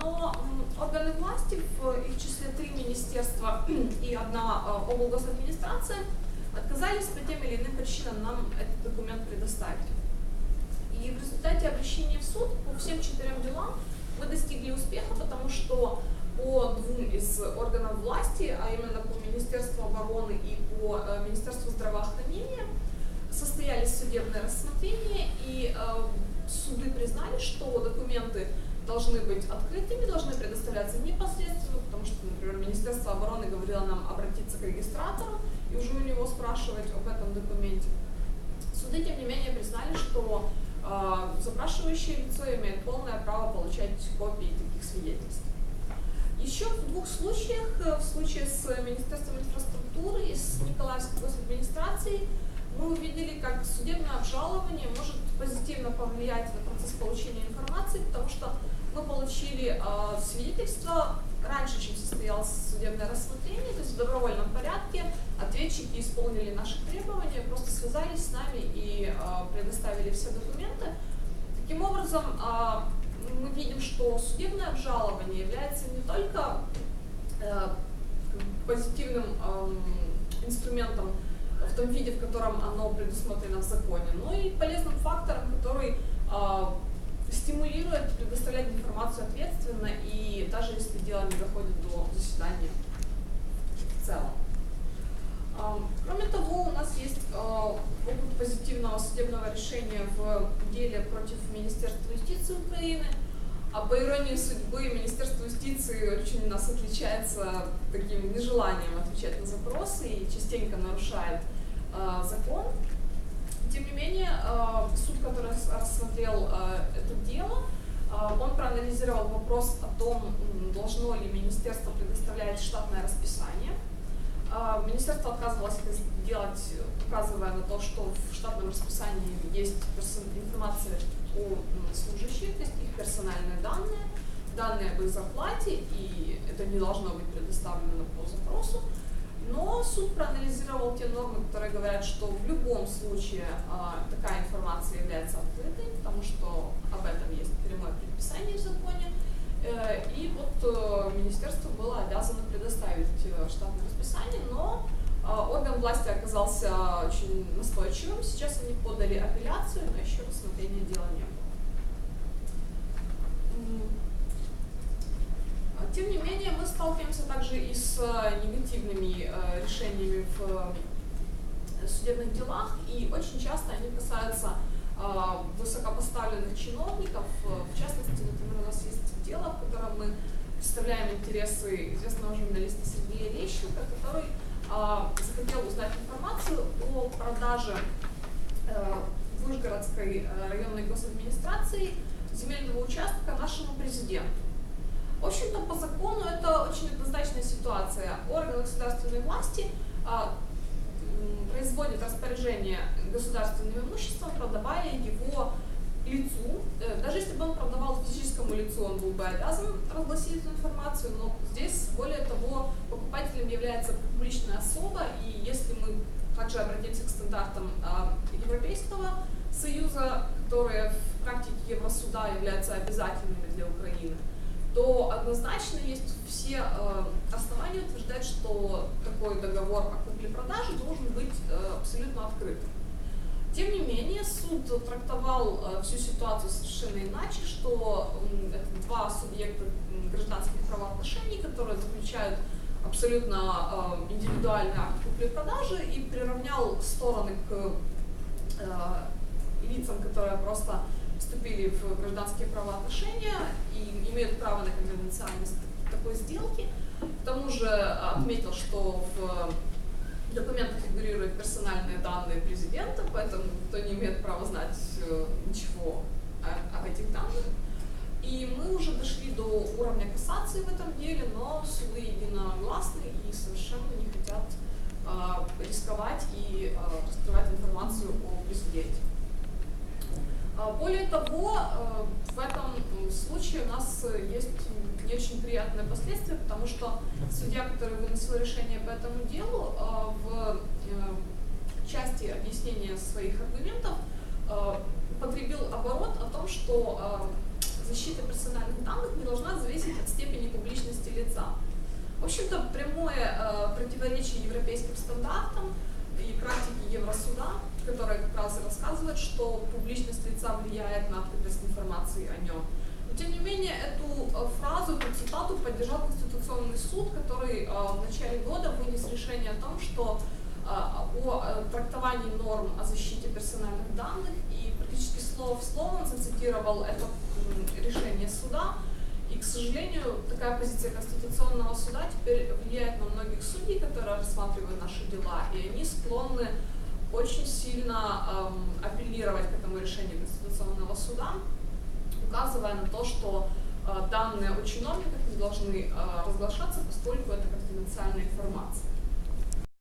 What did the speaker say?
Но органы власти, в их числе три министерства и одна э, облгосадминистрация, отказались по тем или иным причинам нам этот документ предоставить. И в результате обращения в суд по всем четырем делам мы достигли успеха, потому что по двум из органов власти, а именно по Министерству обороны и по э, Министерству здравоохранения, состоялись судебные рассмотрения, и э, суды признали, что документы должны быть открытыми, должны предоставляться непосредственно, потому что, например, Министерство обороны говорило нам обратиться к регистратору и уже у него спрашивать об этом документе. Суды, тем не менее, признали, что э, запрашивающее лицо имеет полное право получать копии таких свидетельств. Еще в двух случаях, э, в случае с Министерством инфраструктуры и с Николаевской госадминистрацией, мы увидели, как может позитивно повлиять на процесс получения информации, потому что мы получили э, свидетельство раньше, чем состоялось судебное рассмотрение, то есть в добровольном порядке ответчики исполнили наши требования, просто связались с нами и э, предоставили все документы. Таким образом, э, мы видим, что судебное обжалование является не только э, позитивным э, инструментом в том виде, в котором оно предусмотрено в законе, но и полезным фактором, который э, стимулирует предоставлять информацию ответственно и даже если дело не доходит до заседания в целом. Кроме того, у нас есть а, опыт позитивного судебного решения в деле против Министерства юстиции Украины. А по иронии судьбы, Министерство юстиции очень у нас отличается таким нежеланием отвечать на запросы и частенько нарушает закон. Тем не менее, э, суд, который рассмотрел э, это дело, э, он проанализировал вопрос о том, должно ли министерство предоставлять штатное расписание. Министерство отказывалось это делать, указывая на то, что в штатном расписании есть информация о служащих, то есть их персональные данные, данные об их зарплате, и это не должно быть предоставлено по запросу. Но суд проанализировал те нормы, которые говорят, что в любом случае а, такая информация является открытой, потому что об этом есть прямое предписание в законе. Э, и вот э, министерство было обязано предоставить э, штатное расписание, но а, орган власти оказался очень настойчивым. Сейчас они подали апелляцию, но еще рассмотрения дела не было. Тем не менее, мы сталкиваемся также и с э, негативными э, решениями в э, судебных делах, и очень часто они касаются высокопоставленных чиновников. В частности, например, у нас есть дело, в котором мы представляем интересы известного журналиста Сергея Лещенко, который захотел узнать информацию о продаже Вышгородской районной госадминистрации земельного участка нашему президенту. В общем-то, по закону это очень однозначная ситуация. Органы государственной власти а, производят распоряжение государственным имуществом, продавая его лицу. Э, даже если бы он продавал физическому лицу, он был бы обязан разгласить эту информацию, но здесь, более того, покупателем является публичная особа, и если мы также обратимся к стандартам э, Европейского Союза, которые в практике Евросуда являются обязательными для Украины, то однозначно есть все э, основания утверждать, что такой договор о купле-продаже должен быть э, абсолютно открытым. Тем не менее, суд трактовал э, всю ситуацию совершенно иначе, что это два субъекта гражданских правоотношений, которые заключают абсолютно индивидуальный акт купли-продажи и приравнял стороны к лицам, которые просто вступили в гражданские правоотношения и имеют право на конфиденциальность такой сделки. К тому же а, отметил, что в документах фигурируют персональные данные президента, поэтому никто не имеет права знать э, ничего об этих данных. И мы уже дошли до уровня кассации в этом деле, но суды единогласны и совершенно не хотят э, рисковать и э, раскрывать информацию о президенте. А, более того, э, в этом случае у нас есть не очень приятное последствие, потому что судья, который выносил решение по этому делу, э, в э, части объяснения своих аргументов потребил оборот о том, что защита персональных данных не должна зависеть В общем-то, прямое э, противоречие европейским стандартам и практике Евросуда, которая как раз и рассказывает, что публичность лица влияет на открытость информации о нем. Но тем не менее, эту э, фразу, эту цитату поддержал Конституционный суд, который э, в начале года вынес решение о том, что э, о трактовании норм о защите персональных данных. И практически слово в слово он зацитировал это решение суда, и, к сожалению, такая позиция Конституционного суда теперь влияет на многих судей, которые рассматривают наши дела, и они склонны очень сильно эм, апеллировать к этому решению Конституционного суда, указывая на то, что э, данные о чиновниках не должны э, разглашаться, поскольку это конфиденциальная информация.